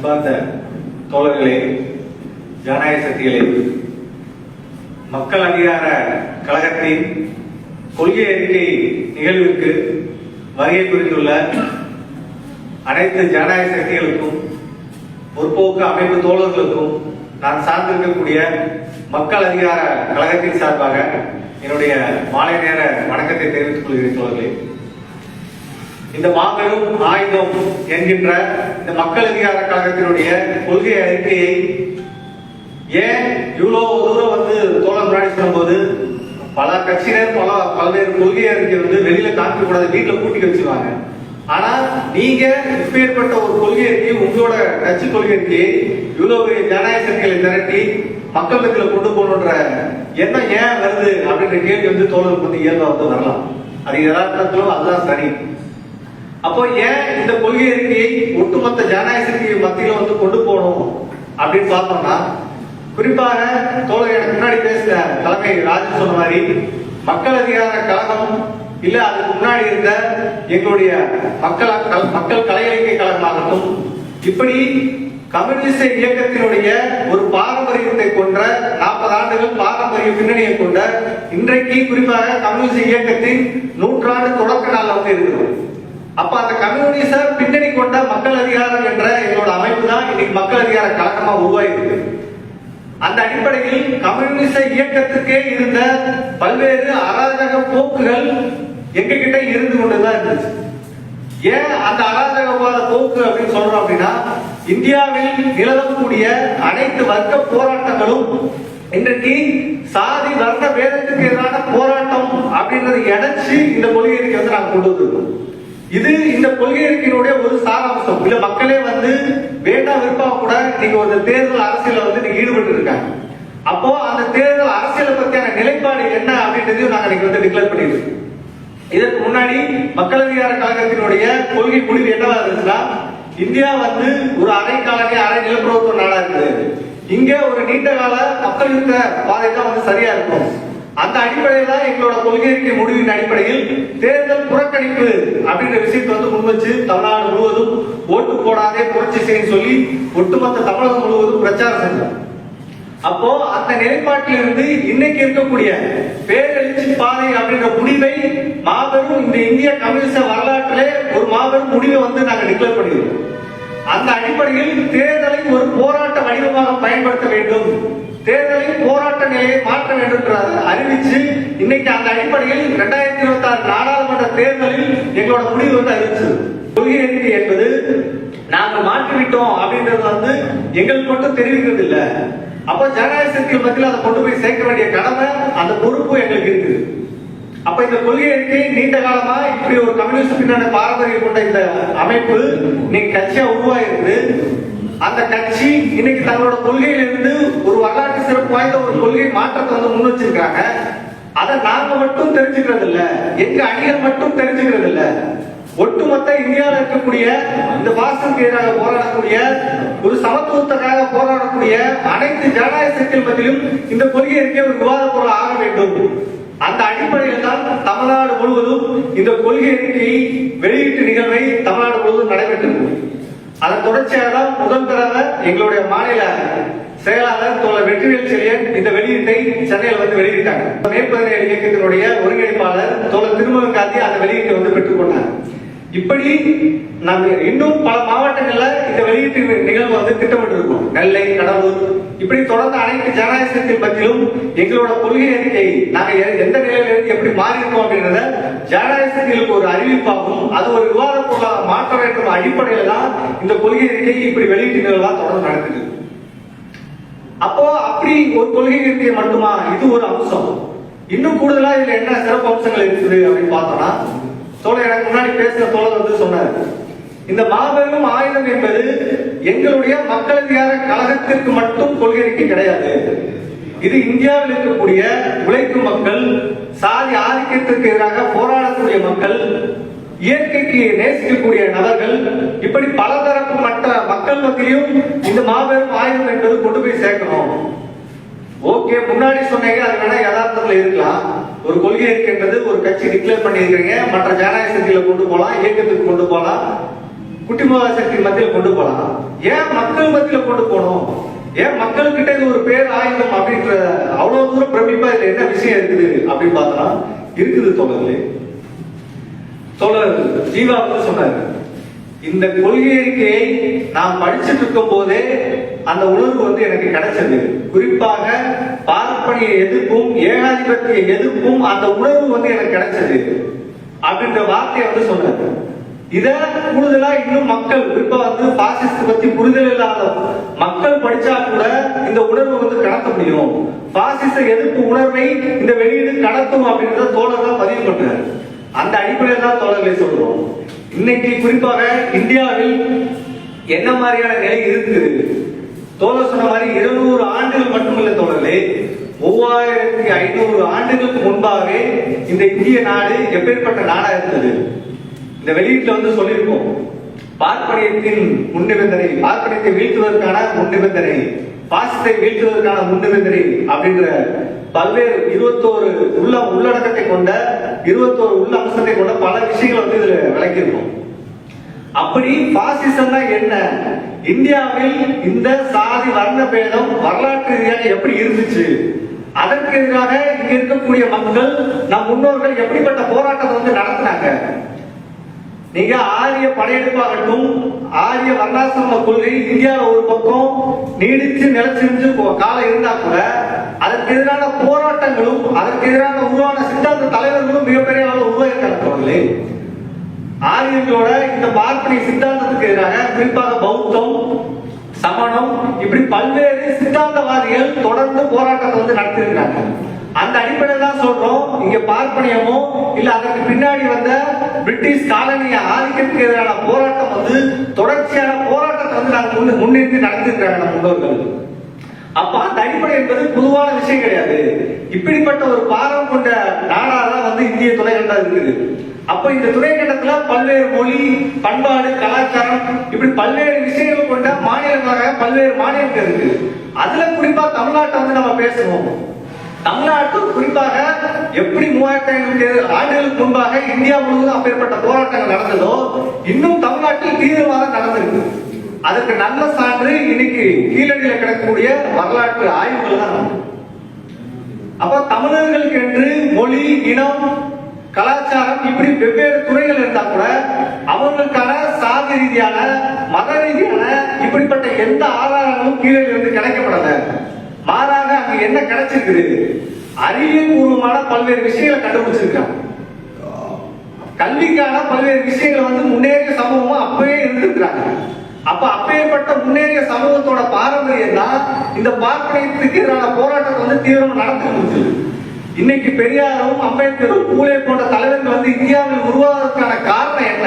அன்பார்ந்த தோழர்களே ஜனநாயக சக்திகளே மக்கள் அதிகார கழகத்தின் கொள்கை அறிக்கை நிகழ்விற்கு வருகை புரிந்துள்ள அனைத்து ஜனநாயக சக்திகளுக்கும் முற்போக்கு அமைப்பு தோழர்களுக்கும் நான் சார்ந்திருக்கக்கூடிய மக்கள் அதிகார கழகத்தின் சார்பாக என்னுடைய மாலை நேர வணக்கத்தை தெரிவித்துக் கொள்கிறேன் தோழர்களே. இந்த மாபெரும் ஆயுதம் என்கின்ற இந்த மக்கள் அதிகார கழகத்தினுடைய கொள்கை அறிக்கையை ஏன் இவ்வளவு தூரம் வந்து தோழர் முன்னாடி சொல்லும்போது பல கட்சியினர் பல பல்வேறு கொள்கை அறிக்கை வந்து வெளியில காமிக்க கூடாது வீட்டுல கூட்டி வச்சிருவாங்க. ஆனா நீங்க இப்பேற்பட்ட ஒரு கொள்கை அறிக்கை உங்களோட கட்சி கொள்கை அறிக்கையை இவ்வளவு பெரிய ஜனநாயக சக்திகளை திரட்டி மக்கள் மத்தியில கொண்டு போகணுன்ற எண்ணம் ஏன் வருது அப்படின்ற கேள்வி வந்து தோழருக்கு வந்து இயல்பா வந்து வரலாம். அது யதார்த்தத்திலும் அதுதான் சரி. அப்போ ஏன் இந்த கொள்கை அறிக்கையை ஒட்டுமொத்த ஜனநாயக சக்தியை மத்தியில வந்து கொண்டு போகணும் அப்படின்னு பார்த்தோம்னா குறிப்பாக தோழர் எனக்கு முன்னாடி பேசின தலைமை ராஜன் சொன்ன மாதிரி மக்கள் அதிகார கழகம் இல்ல அதுக்கு முன்னாடி இருந்த எங்களுடைய மக்கள் மக்கள் கலை இலக்கிய கழகமாகட்டும் இப்படி கம்யூனிஸ்ட் இயக்கத்தினுடைய ஒரு பாரம்பரியத்தை கொண்ட நாற்பது ஆண்டுகள் பாரம்பரிய பின்னணியை கொண்ட இன்றைக்கு குறிப்பாக கம்யூனிஸ்ட் இயக்கத்தின் நூற்றாண்டு தொடக்க நாள் வந்து இருக்கிறோம் அப்ப அந்த கம்யூனிச பின்னணி கொண்ட மக்கள் அதிகாரம் என்ற எங்களோட அமைப்பு தான் இன்னைக்கு மக்கள் அதிகார கழகமா உருவாயிருக்கு. அந்த அடிப்படையில் கம்யூனிச இயக்கத்துக்கே இருந்த பல்வேறு அராஜக போக்குகள் எங்க கிட்ட இருந்து கொண்டுதான் இருந்துச்சு. ஏன் அந்த அராஜகவாத போக்கு அப்படின்னு சொல்றோம் அப்படின்னா இந்தியாவில் நிலவக்கூடிய அனைத்து வர்க்க போராட்டங்களும் இன்றைக்கு சாதி வர்க்க வேதத்துக்கு எதிரான போராட்டம் அப்படின்றத இணைச்சு இந்த கொள்கை வந்து நாங்கள் கொண்டு வந்திருக்கோம். இது இந்த கொள்கை அறிக்கையினுடைய ஒரு சாராம்சம். இல்ல மக்களே வந்து வேண்டாம் விருப்பம் கூட நீங்க ஒரு தேர்தல் அரசியல வந்து நீங்க ஈடுபட்டு இருக்காங்க. அப்போ அந்த தேர்தல் அரசியலை பத்தியான நிலைப்பாடு என்ன அப்படின்றதையும் நாங்க இன்னைக்கு வந்து டிக்ளேர் பண்ணிருக்கோம் இதற்கு முன்னாடி மக்கள் அதிகார கழகத்தினுடைய கொள்கை முடிவு என்னவா இருந்துச்சுன்னா இந்தியா வந்து ஒரு அரை காலனி அரை நிலப்பிரபுத்துவ நாடா இருக்குது இங்க ஒரு நீண்ட கால மக்கள் யுத்த பாதை தான் வந்து சரியா இருக்கும். அந்த அடிப்படையில் தான் எங்களோட கொள்கை முடிவின் அடிப்படையில். தேர்தல் புறக்கணிப்பு அப்படின்ற விஷயத்தை வந்து முன்வச்சு தமிழ்நாடு முழுவதும் ஓட்டு போடாதே புரட்சி செய்யும் சொல்லி ஒட்டுமொத்த தமிழகம் முழுவதும் பிரச்சாரம் செஞ்சோம் அப்போ அந்த நிலைப்பாட்டிலிருந்து இன்னைக்கு இருக்கக்கூடிய பேரெழுச்சி பாதை அப்படின்ற முடிவை மாபெரும் இந்த இந்திய கம்யூனிஸ்ட வரலாற்றிலே ஒரு மாபெரும் முடிவை வந்து நாங்கள் டிக்ளேர் பண்ணியிருக்கோம். அந்த அடிப்படையில் தேர்தலை ஒரு போராட்ட வடிவமாக பயன்படுத்த வேண்டும். தேர்தலில் போராட்ட நிலையை மாற்ற வேண்டும் என்று அறிவிச்சு இன்னைக்கு அந்த அடிப்படையில் இரண்டாயிரத்தி இருபத்தி ஆறு நாடாளுமன்ற தேர்தலில் எங்களோட முடிவு வந்து அறிவிச்சது கொள்கை அறிக்கை என்பது நாங்கள் மாற்றிவிட்டோம் அப்படின்றது வந்து எங்களுக்கு மட்டும் தெரிவிக்கிறது இல்ல அப்ப ஜனநாயக சக்திகள் மத்தியில் அதை கொண்டு போய் சேர்க்க வேண்டிய கடமை அந்த பொறுப்பு எங்களுக்கு இருக்குது. அப்ப இந்த கொள்கை அறிக்கை நீண்ட காலமா இப்படி ஒரு கம்யூனிஸ்ட் பின்னாடி பாரம்பரியம் கொண்ட இந்த அமைப்பு இன்னைக்கு கட்சியா உருவாயிருக்கு அந்த கட்சி இன்னைக்கு தங்களோட கொள்கையிலிருந்து ஒரு வரலாற்று சிறப்பு வாய்ந்த ஒரு கொள்கை மாற்றத்தை வந்து முன் வச்சிருக்காங்க. அதை நாங்க மட்டும் தெரிஞ்சுக்கிறது இல்ல எங்க அணிகள் மட்டும் தெரிஞ்சுக்கிறது இல்ல ஒட்டுமொத்த இந்தியாவில் இருக்கக்கூடிய இந்த பாசத்துக்கு எதிராக போராடக்கூடிய ஒரு சமத்துவத்துக்காக போராடக்கூடிய அனைத்து ஜனநாயக சக்திகள் மத்தியிலும் இந்த கொள்கை இருக்கே ஒரு விவாத பொருள் ஆக வேண்டும். அந்த அடிப்படையில் தான் தமிழ்நாடு முழுவதும் இந்த கொள்கை அறிக்கையை வெளியீட்டு நிகழ்வை தமிழ்நாடு முழுவதும் நடைபெற்றது அதன் தொடர்ச்சியாக தான் முதல் எங்களுடைய மாநில செயலாளர் தோழர் வெற்றிவேல் செழியன் இந்த வெளியீட்டை சென்னையில் வந்து வெளியிட்டாங்க. மேற்பதினேழு இயக்கத்தினுடைய ஒருங்கிணைப்பாளர் தோழர் திருமுக காந்தி அந்த வெளியீட்டை வந்து பெற்றுக்கொண்டார் இப்படி நம்ம இன்னும் பல மாவட்டங்கள்ல இந்த வெளியீட்டு நிகழ்வு வந்து திட்டமிட்டு இருக்கோம் நெல்லை கடலூர் இப்படி தொடர்ந்து அனைத்து ஜனநாயக எங்களோட கொள்கை அறிக்கை நாங்க எ- எந்த நிலையில இருந்து எப்படி மாறி இருக்கோம் அப்படின்றத ஜனநாயக ஒரு அறிவிப்பாகவும் அது ஒரு விவாத பொருளாக மாற்ற வேண்டும் அடிப்படையில தான் இந்த கொள்கை அறிக்கை இப்படி வெளியீட்டு நிகழ்வா தொடர்ந்து நடக்குது. அப்போ அப்படி ஒரு கொள்கை அறிக்கை மட்டுமா? இது ஒரு அம்சம். இன்னும் கூடுதலா இதுல என்ன சிறப்பு அம்சங்கள் இருக்குது அப்படின்னு பார்த்தோம்னா தோழர் எனக்கு முன்னாடி பேசின தோழர் வந்து சொன்னார். இந்த மாபெரும் ஆயுதம் என்பது எங்களுடைய மக்கள் அதிகார கழகத்திற்கு மட்டும் கொள்கை அறிக்கை கிடையாது. இது இந்தியாவில் இருக்கக்கூடிய உழைக்கும் மக்கள் சாதி ஆதிக்கத்திற்கு எதிராக போராடக்கூடிய மக்கள் இயற்கைக்கு நேசிக்கக்கூடிய நபர்கள் இப்படி பலதரப்பு மற்ற மக்கள் மத்தியிலும் இந்த மாபெரும் ஆயுதம் என்பது கொண்டு போய் சேர்க்கணும். ஓகே முன்னாடி சொன்னீங்க அது வேணா யதார்த்தத்தில் இருக்கலாம். ஒரு கொள்கை இருக்கின்றது ஒரு கட்சி டிக்ளேர் பண்ணியிருக்கீங்க மற்ற ஜனநாயக சக்தியில கொண்டு போகலாம் இயக்கத்துக்கு கொண்டு போகலாம் குட்டிமோகா சக்தி மத்தியில் கொண்டு போகலாம். ஏன் மக்கள் மத்தியில் கொண்டு போகணும்? ஏன் மக்கள்கிட்ட இது ஒரு பேர் ஆயுதம் அப்படின்ற அவ்வளவு தூரம் பிரமிப்பா இதுல என்ன விஷயம் இருக்குது அப்படின்னு பார்த்தோம்னா இருக்குது தோழர்களே. தோழர் ஜீவா வந்து சொன்னாரு இந்த கொள்கை அறிக்கையை நான் படிச்சுட்டு இருக்கும் போதே அந்த உணர்வு வந்து எனக்கு கிடைச்சது. குறிப்பாக பார்ப்பனிய எதிர்ப்பும் ஏகாதிபத்திய எதிர்ப்பும் அந்த உணர்வு வந்து எனக்கு கிடைச்சது. அப்படின்ற வார்த்தையை வந்து சொன்னாரு. இத கூடுதலா இன்னும் மக்கள் குறிப்பா வந்து பாசிஸ்ட் பத்தி புரிதல் இல்லாத மக்கள் படிச்சா கூட இந்த உணர்வு வந்து கடத்த முடியும். பாசிச எதிர்ப்பு உணர்வை இந்த வெளியீடு கடத்தும் அப்படின்றத தோழர் தான் பதிவு பண்றாரு. அந்த அடிப்படையில் தான் தோழர்களை சொல்றோம். இன்னைக்கு குறிப்பாக இந்தியாவில் என்ன மாதிரியான நிலை இருக்குது? தோழர் சொன்ன மாதிரி இருநூறு ஆண்டுகள் மட்டுமல்ல தோழர்களே. மூவாயிரத்தி ஐநூறு ஆண்டுகளுக்கு முன்பாகவே இந்த இந்திய நாடு எப்பேற்பட்ட நாடா இருந்தது? இந்த வெளியீட்டுல வந்து சொல்லியிருக்கோம். பார்ப்பனியத்தின் முன்னிபந்தனை பார்ப்பனியத்தை வீழ்த்துவதற்கான முன்னிபந்தனை பாசத்தை வீழ்த்துவதற்கான முன்னிபந்தனை அப்படின்ற பல்வேறு இருபத்தோரு உள்ள உள்ளடக்கத்தை கொண்ட இருபத்தோரு உள்ள அம்சத்தை கொண்ட பல விஷயங்களை வந்து இதுல விளக்கியிருக்கோம். அப்படி பாசிசம்னா என்ன? இந்தியாவில் இந்த சாதி வர்ண பேதம் வரலாற்று ரீதியாக எப்படி இருந்துச்சு? அதற்கு எதிராக இங்க இருக்கக்கூடிய மக்கள் நம் முன்னோர்கள் எப்படிப்பட்ட போராட்டத்தை வந்து நடத்தினாங்க? நீங்க ஆரிய படையெடுப்பாகட்டும் ஆரிய வர்ணாசிரம கொள்கை இந்தியாவில் ஒரு பக்கம் நீடிச்சு நிலச்சிருந்து காலம் இருந்தா கூட அதற்கு எதிரான போராட்டங்களும் அதற்கு எதிரான உருவான சித்தாந்த தலைவர்களும் மிகப்பெரிய அளவில் உருவாயிருக்காங்க ஆரியர்களோட இந்த பார்ப்பனிய சித்தாந்தத்துக்கு எதிராக குறிப்பாக பௌத்தம் சமணம் இப்படி பல்வேறு சித்தாந்தவாதிகள் தொடர்ந்து போராட்டத்தை வந்து நடத்திருக்கிறாங்க அந்த அடிப்படையில் தான் சொல்றோம். இங்க பார்ப்பனியமோ இல்ல அதற்கு பின்னாடி வந்த பிரிட்டிஷ் காலனிய ஆதிக்கத்துக்கு எதிரான போராட்டம் வந்து தொடர்ச்சியான போராட்டத்தை வந்து நாங்கள் முன்னிறுத்தி நடத்திருக்கிறாங்க நம்ம முன்னோர்கள். அப்ப அந்த அடிப்படை என்பது பொதுவான விஷயம் கிடையாது. இப்படிப்பட்ட ஒரு பாரம் கொண்ட நாடாதான் வந்து இந்திய துணைக்கண்டம் இருக்குது. அப்ப இந்த துணைக்கண்டத்துல பல்வேறு மொழி பண்பாடு கலாச்சாரம் இப்படி பல்வேறு விஷயங்கள் கொண்ட மாநிலமாக பல்வேறு மாநிலங்கள் இருக்கு அதுல குறிப்பா தமிழ்நாட்டை வந்து நம்ம பேசுவோம். தமிழ்நாட்டு குறிப்பாக எப்படி மூவாயிரத்தி ஐநூத்தி ஆண்டுகளுக்கு முன்பாக இந்தியா முழுவதும் அப்பேற்பட்ட போராட்டங்கள் நடந்ததோ இன்னும் தமிழ்நாட்டில் தீவிரவாதம் நடந்திருக்கு. அதற்கு நல்ல சான்று இன்னைக்கு கீழடியில கிடக்கக்கூடிய வரலாற்று ஆய்வுகள் தான் அப்ப தமிழர்களுக்கு என்று மொழி இனம் கலாச்சாரம் இப்படி வெவ்வேறு துறைகள் இருந்தா கூட அவங்களுக்கான சாதி ரீதியான மத ரீதியான இப்படிப்பட்ட எந்த ஆதாரங்களும் கீழே இருந்து கிடைக்கப்படல. மாறா அங்க என்ன கிடைச்சிருக்குது? அறிவியல் பூர்வமான பல்வேறு விஷயங்களை கண்டுபிடிச்சிருக்காங்க கல்விக்கான பல்வேறு விஷயங்களை வந்து முன்னேறிய சமூகமா அப்பவே இருந்திருக்கிறாங்க. அப்ப அப்பேற்பட்ட முன்னேறிய சமூகத்தோட பாரம்பரியம் தான் இந்த பார்ப்பனியத்துக்கு எதிரான போராட்டத்தை வந்து தீவிரமா நடத்தி முடிச்சு இன்னைக்கு பெரியாரும் அம்பேத்கரும் பூலே போன்ற தலைவர்கள் வந்து இந்தியாவில் உருவாவதற்கான காரணம் என்ன?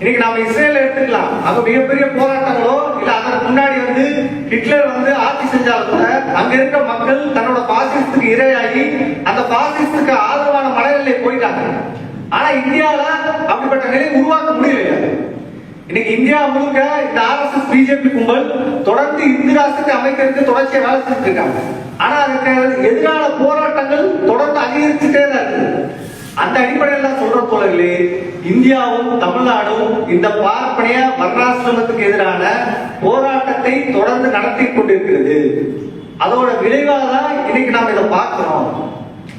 இன்னைக்கு நாம இஸ்ரேல எடுத்துக்கலாம். அங்க மிகப்பெரிய போராட்டங்களோ வந்து ஹிட்லர் வந்து ஆட்சி செஞ்சால் கூட அங்க இருக்க மக்கள் தன்னோட பாசிசத்துக்கு இரையாகி அந்த பாசிசத்துக்கு ஆதரவான மனநிலை போயிட்டாங்க. ஆனா இந்தியால அப்படிப்பட்ட நிலை உருவாக்க முடியலையா. இன்னைக்கு இந்தியா முழுக்க இந்த ஆர்எஸ்எஸ் பிஜேபி கும்பல் தொடர்ந்து இந்து ராஷ்டிரத்தை அமைக்கிறதுக்கு தொடர்ச்சியை வேலை செஞ்சுட்டு இருக்காங்க. ஆனா அதுக்கு எதிரான போராட்டங்கள் தொடர்ந்து அதிகரிச்சுட்டே தான் இருக்கு. அந்த அடிப்படையில் தான் சொல்ற தோழர்களே இந்தியாவும் தமிழ்நாடும் இந்த பார்ப்பனைய வர்ணாசிரமத்துக்கு எதிரான போராட்டத்தை தொடர்ந்து நடத்தி கொண்டிருக்கிறது. அதோட விளைவாக தான் இன்னைக்கு நாம் இதை பார்க்கிறோம்.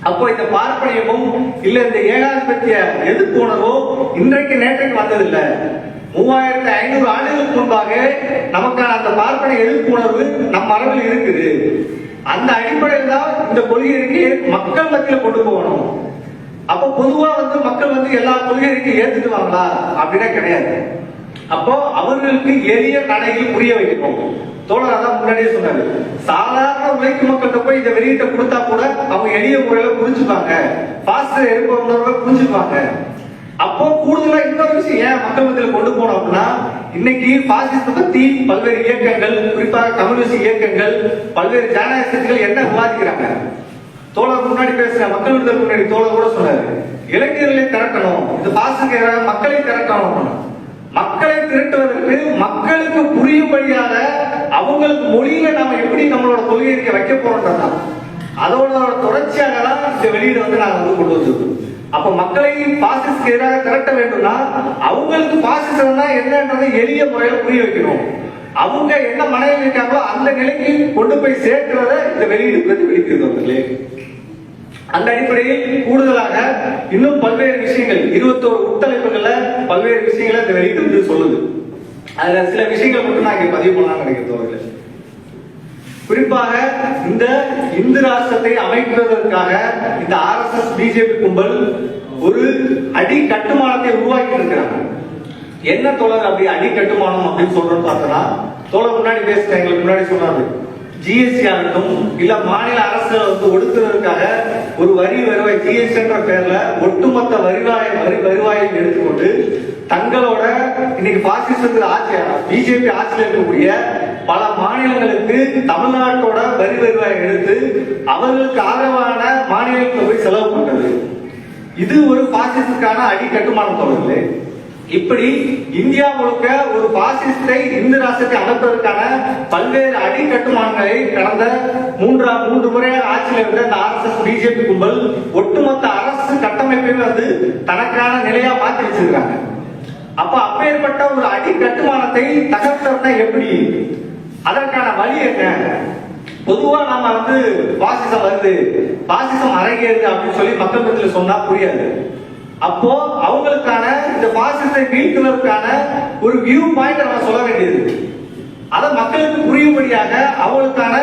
அப்போ இந்த பார்ப்பனியமும் இல்ல இந்த ஏகாதிபத்திய எதிர்ப்பு உணர்வோ இன்றைக்கு நேற்றைக்கு வந்ததில்லை. மூவாயிரத்தி ஐநூறு ஆண்டுகளுக்கு முன்பாக நமக்கான அந்த பார்ப்பனை எதிர்ப்பு உணர்வு நம் மரபில் இருக்குது. அந்த அடிப்படையில் தான் இந்த கொள்கை மக்கள் மத்தியில் கொண்டு போகணும். அப்போ பொதுவா வந்து மக்கள் வந்து எல்லா கொள்கை ஏத்துக்குவாங்களா? அப்படின்னா கிடையாது. அப்போ அவர்களுக்கு எளிய நடையில் புரிய வைக்கணும். தோழர் அதான் முன்னாடியே சொன்னாரு. சாதாரண உழைக்கும் மக்கள்கிட்ட போய் இந்த வெளியீட்டை கொடுத்தா கூட அவங்க எளிய முறையில புரிஞ்சுப்பாங்க. பாஸ்டர் இருப்பவங்க புரிஞ்சுப்பாங்க. அப்போ கூடுதலா இன்னொரு விஷயம் ஏன் மக்கள் மத்தியில் கொண்டு போனோம் அப்படின்னா இன்னைக்கு பாசிசத்தை பத்தி பல்வேறு இயக்கங்கள் குறிப்பாக கம்யூனிஸ்ட் இயக்கங்கள் பல்வேறு ஜனநாயக சக்திகள் என்ன விவாதிக்கிறாங்க? தோழர் முன்னாடி பேசுற மக்கள் விடுதல் முன்னாடி தோழர் கூட சொன்னாரு. இளைஞர்களை திரட்டணும். இது பாசிச மக்களை திரட்டணும். மக்களை திரட்டுவதற்கு மக்களுக்கு புரியும்படியாக அவங்களுக்கு மொழியில நாம எப்படி நம்மளோட கொள்கையை வைக்க போறோம்ன்றதான் அதோட தொடர்ச்சியாக தான் இந்த வெளியீடு வந்து நாங்கள் வந்து கொண்டு வந்திருக்கோம். அப்ப மக்களை பாசிஸ்க்கு எதிராக திரட்ட வேண்டும்னா அவங்களுக்கு பாசிசம்னா என்னன்றதை எளிய முறையில புரிய வைக்கணும். அவங்க என்ன மனதில் இருக்காங்களோ அந்த நிலைக்கு கொண்டு போய் சேர்க்கிறத இந்த வெளியீடு பிரதிபலிக்கிறது அவர்களே அந்த அடிப்படையில் கூடுதலாக இன்னும் பல்வேறு விஷயங்கள் இருபத்தோரு உட்தலைப்புகள்ல பல்வேறு விஷயங்களை இந்த வெளியீடு வந்து சொல்லுது. அதுல சில விஷயங்கள் மட்டும் நான் இங்க பதிவு பண்ணலாம் நினைக்கிறது அவர்களே குறிப்பாக இந்த இந்து ராஷ்டிரத்தை அமைப்பதற்காக இந்த ஆர்எஸ்எஸ் பிஜேபி கும்பல் ஒரு அடி கட்டுமானத்தை உருவாக்கி இருக்கிறாங்க என்ன தோழர் அப்படி அடி கட்டுமானம் அப்படின்னு சொல்றோம்னு பார்த்தோம்னா தோழர் முன்னாடி பேசுற எங்களுக்கு முன்னாடி சொன்னாரு. ஜிஎஸ்டி ஆகட்டும் இல்ல மாநில அரசு வந்து ஒடுக்குறதுக்காக ஒரு வரி வருவாய் ஜிஎஸ்டின்ற பேர்ல ஒட்டுமொத்த வருவாய் வரி வருவாயை எடுத்துக்கொண்டு தங்களோட இன்னைக்கு பாசிசத்துக்கு ஆட்சி பிஜேபி ஆட்சியில் இருக்கக்கூடிய பல மாநிலங்களுக்கு தமிழ்நாட்டோட வரி வருவாயை எடுத்து அவர்களுக்கு ஆதரவான மாநிலங்களுக்கு போய் செலவு பண்றது. இது ஒரு பாசிசத்துக்கான அடி கட்டுமானம் தொடர்ந்து இப்படி இந்தியா முழுக்க ஒரு பாசிஸ்டை இந்து ராஷ்டிரத்தை அமைப்பதற்கான பல்வேறு அடி கட்டுமானங்களை கடந்த மூன்றாம் மூன்று முறையாக ஆட்சியில் இருந்த இந்த ஆர்எஸ்எஸ் பிஜேபி கும்பல் ஒட்டுமொத்த அரசு கட்டமைப்பையும் வந்து தனக்கான நிலையா மாற்றி வச்சிருக்காங்க. அப்ப அப்பேற்பட்ட ஒரு அடி கட்டுமானத்தை தகர்த்தா எப்படி? அதற்கான வழி என்ன? பொதுவா நாம வந்து பாசிசம் வருது பாசிசம் அரங்கேறுது அப்படின்னு சொல்லி மக்கள் மத்தியில் சொன்னா புரியாது. அப்போ அவங்களுக்கான இந்த பாசிசத்தை மீட்கிறதுக்கான ஒரு வியூ பாயிண்ட் நம்ம சொல்ல வேண்டியது. அதை மக்களுக்கு புரியும்படியாக அவங்களுக்கான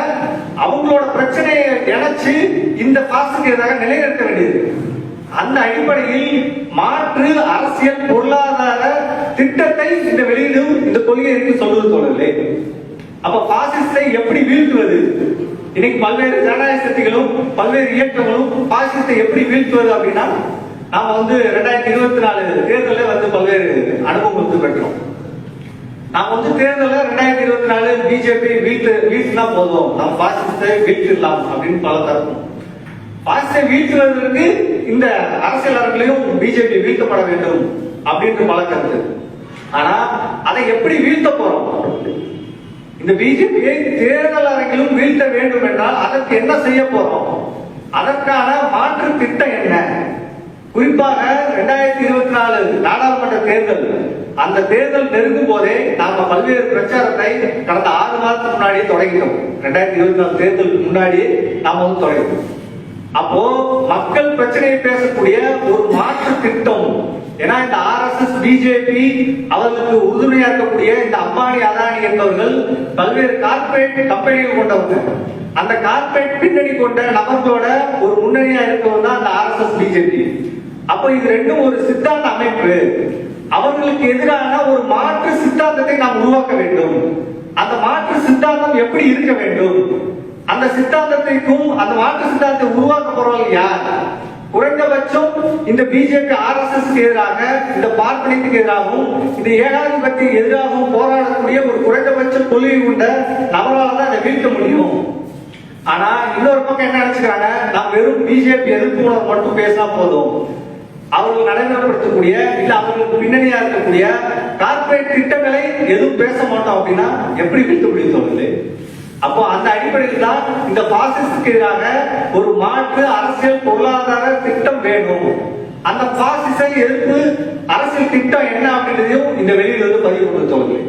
அவங்களோட பிரச்சனையை இணைச்சு இந்த பாசிக்கு எதிராக நிலைநிறுத்த வேண்டியது. அந்த அடிப்படையில் மாற்று அரசியல் பொருளாதார திட்டத்தை இந்த வெளியீடு இந்த கொள்கைக்கு சொல்வது தொடரலே அப்ப பாசிஸ்டை எப்படி வீழ்த்துவது? இன்னைக்கு பல்வேறு ஜனநாயக சக்திகளும் பல்வேறு இயக்கங்களும் பாசிஸ்டை எப்படி வீழ்த்துவது அப்படின்னா நாம வந்து ரெண்டாயிரத்தி இருபத்தி நாலு தேர்தலில் வந்து பல்வேறு அனுபவம் பெற்றோம். நாம வந்து தேர்தலில் ரெண்டாயிரத்தி இருபத்தி நாலு பிஜேபி வீட்டு வீழ்த்தினா போதும். நம்ம பாசிசத்தை வீழ்த்திடலாம் அப்படின்னு பல தரப்பும். பாசிசத்தை வீழ்த்துவதற்கு இந்த அரசியலாளர்களையும் பிஜேபி வீழ்த்தப்பட வேண்டும் அப்படின்னு பல கருத்து. ஆனா அதை எப்படி வீழ்த்த போறோம்? இந்த பிஜேபியை தேர்தல் அரங்கிலும் வீழ்த்த வேண்டும் என்றால் அதற்கு என்ன செய்ய போறோம்? அதற்கான மாற்று திட்டம் என்ன? குறிப்பாக இரண்டாயிரத்தி இருபத்தி நாலு நாடாளுமன்ற தேர்தல். அந்த தேர்தல் நெருங்கும் போதே நாம பல்வேறு பிரச்சாரத்தை கடந்த ஆறு மாதத்துக்கு முன்னாடியே தொடங்கினோம் ரெண்டாயிரத்தி இருபத்தி நாலு தேர்தலுக்கு முன்னாடியே நாம வந்து தொடங்கினோம் அப்போ மக்கள் பிரச்சனையை பேசக்கூடிய ஒரு மாற்று திட்டம். ஏன்னா இந்த ஆர்எஸ்எஸ் பிஜேபி அவர்களுக்கு உறுதுணையா இருக்கக்கூடிய இந்த அம்பானி அதானி என்பவர்கள் பல்வேறு கார்பரேட் கம்பெனிகள் கொண்டவங்க. அந்த கார்ப்பரேட் பின்னணி கொண்ட நபர்களோட ஒரு முன்னணியா இருக்கவங்க தான் அந்த ஆர்எஸ்எஸ் பிஜேபி அப்போ இது ரெண்டும் ஒரு சித்தாந்த அமைப்பு. அவர்களுக்கு எதிரான ஒரு மாற்று சித்தாந்தத்தை நாம் உருவாக்க வேண்டும். அந்த மாற்று சித்தாந்தம் எப்படி இருக்க வேண்டும்? அந்த சித்தாந்தத்திற்கும் அந்த மாற்று சித்தாந்தத்தை உருவாக்க போறவர்கள் யார்? குறைந்தபட்சம் இந்த பிஜேபி ஆர் எஸ் எஸ் எதிராக இந்த பார்ப்பனியத்துக்கு எதிராகவும் இந்த ஏகாதிபத்திய எதிராகவும் போராடக்கூடிய ஒரு குறைந்தபட்ச கொள்கை கொண்ட நபரால் தான் அதை வீழ்த்த முடியும். ஆனா இன்னொரு பக்கம் என்ன நினைச்சுக்கிறாங்க? நாம் வெறும் பிஜேபி எதிர்ப்பு உணர்வு மட்டும் பேசினா போதும். அவர்கள் நடைமுறைப்படுத்தக்கூடிய இல்ல அவர்களுக்கு பின்னணியா இருக்கக்கூடிய கார்ப்பரேட் திட்டங்களை எதுவும் பேச மாட்டோம் அப்படின்னா எப்படி வீழ்த்த முடியும் தோணுது அப்போ அந்த அடிப்படையில் தான் இந்த பாசிஸ்டுக்கு எதிராக ஒரு மாற்று அரசியல் பொருளாதார திட்டம் வேணும் அந்த பாசிசை எதிர்ப்பு அரசியல் திட்டம் என்ன அப்படின்றதையும் இந்த வெளியில இருந்து பதிவு கொடுத்தவர்கள்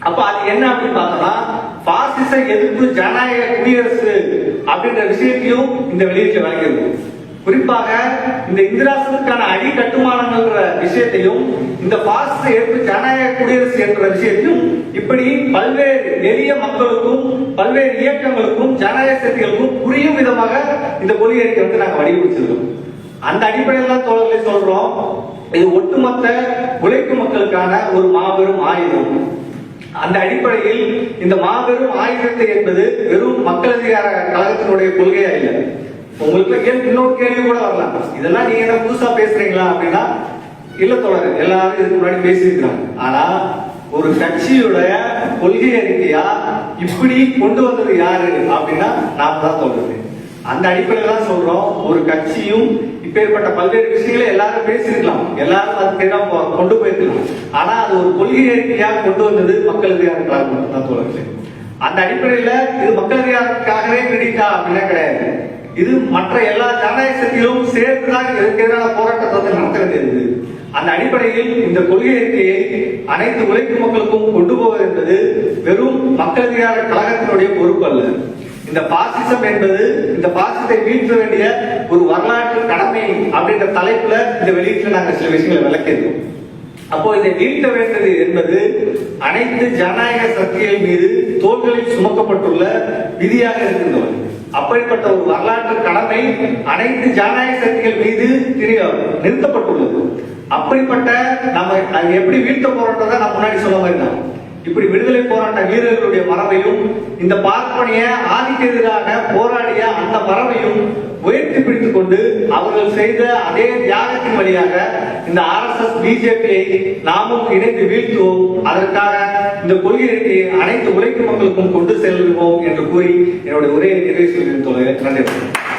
அப்ப அது என்ன அப்படின்னு பார்த்தோம்னா பாசிச எதிர்ப்பு ஜனநாயக குடியரசு அப்படின்ற விஷயத்தையும் இந்த வெளியீட்டில் வழங்கியது குறிப்பாக இந்த இந்திராசனுக்கான அடி கட்டுமானங்கள்ன்ற விஷயத்தையும் இந்த பாசிச எதிர்ப்பு ஜனநாயக குடியரசு என்ற விஷயத்தையும் இப்படி பல்வேறு எளிய மக்களுக்கும் பல்வேறு இயக்கங்களுக்கும் ஜனநாயக சக்திகளுக்கும் புரியும் விதமாக இந்த கொள்கை அறிக்கை வந்து நாங்கள் வடிவமைச்சிருக்கோம். அந்த அடிப்படையில் தான் தோழர்களை சொல்றோம். இது ஒட்டுமொத்த உழைக்கும் மக்களுக்கான ஒரு மாபெரும் ஆயுதம். அந்த அடிப்படையில் இந்த மாபெரும் ஆயுதத்தை என்பது வெறும் மக்கள் அதிகார கழகத்தினுடைய கொள்கையா இல்லை. உங்களுக்கு ஏன் இன்னொரு கேள்வி கூட வரலாம். இதெல்லாம் நீங்க என்ன புதுசா பேசுறீங்களா அப்படின்னா இல்ல தொடர் எல்லாரும் இதுக்கு முன்னாடி பேசியிருக்கிறோம் ஆனா ஒரு கட்சியுடைய கொள்கை அறிக்கையா இப்படி கொண்டு வந்தது யாரு அப்படின்னா நாம தான் சொல்றது அந்த அடிப்படையில தான் சொல்றோம். ஒரு கட்சியும் இப்பேற்பட்ட பல்வேறு விஷயங்களை எல்லாரும் பேசியிருக்கலாம். எல்லாரும் அது எதிராக கொண்டு போயிருக்கலாம். ஆனா அது ஒரு கொள்கை அறிக்கையா கொண்டு வந்தது மக்கள் அதிகாரங்களாக தான் தோழர்களே அந்த அடிப்படையில இது மக்கள் அதிகாரத்துக்காகவே கிரெடிட்டா அப்படின்னா கிடையாது. இது மற்ற எல்லா ஜனநாயக சக்திகளும் சேர்த்துதான் இதற்கு எதிரான போராட்டத்தை வந்து நடத்த அந்த அடிப்படையில் இந்த கொள்கை அறிக்கையை அனைத்து உழைக்கும் மக்களுக்கும் கொண்டு போவது என்பது வெறும் மக்கள் அதிகார கழகத்தினுடைய பொறுப்பு அல்ல. இந்த பாசிசம் என்பது இந்த பாசிசத்தை வீழ்த்த வேண்டிய ஒரு வரலாற்று கடமை அப்படின்ற தலைப்புல இந்த வெளியீட்டுல நாங்கள் சில விஷயங்களை விளக்கியிருக்கோம். அப்போ இதை வீழ்த்த வேண்டியது என்பது அனைத்து ஜனநாயக சக்திகள் மீது தோள்களில் சுமக்கப்பட்டுள்ள விதியாக இருக்கின்றவர்கள். அப்படிப்பட்ட ஒரு வரலாற்று கடமை அனைத்து ஜனநாயக சக்திகள் மீது நிறுத்தப்பட்டுள்ளது. அப்படிப்பட்ட நம்ம எப்படி வீழ்த்த போறோன்றதை நான் முன்னாடி சொல்ல மாதிரி தான். இப்படி விடுதலை போராட்ட வீரர்களுடைய மரபையும் இந்த பார்ப்பனைய ஆதிக்க எதிராக போராடிய அந்த மரபையும் உயர்த்தி பிடித்துக் கொண்டு அவர்கள் செய்த அதே தியாகத்தின் வழியாக இந்த ஆர்எஸ்எஸ் பிஜேபியை நாமும் இணைந்து வீழ்த்துவோம். அதற்காக இந்த கொள்கையை அனைத்து உழைக்கும் மக்களுக்கும் கொண்டு செல்வோம் என்று கூறி என்னுடைய உரையை நிறைவு செய்கிறேன் நன்றி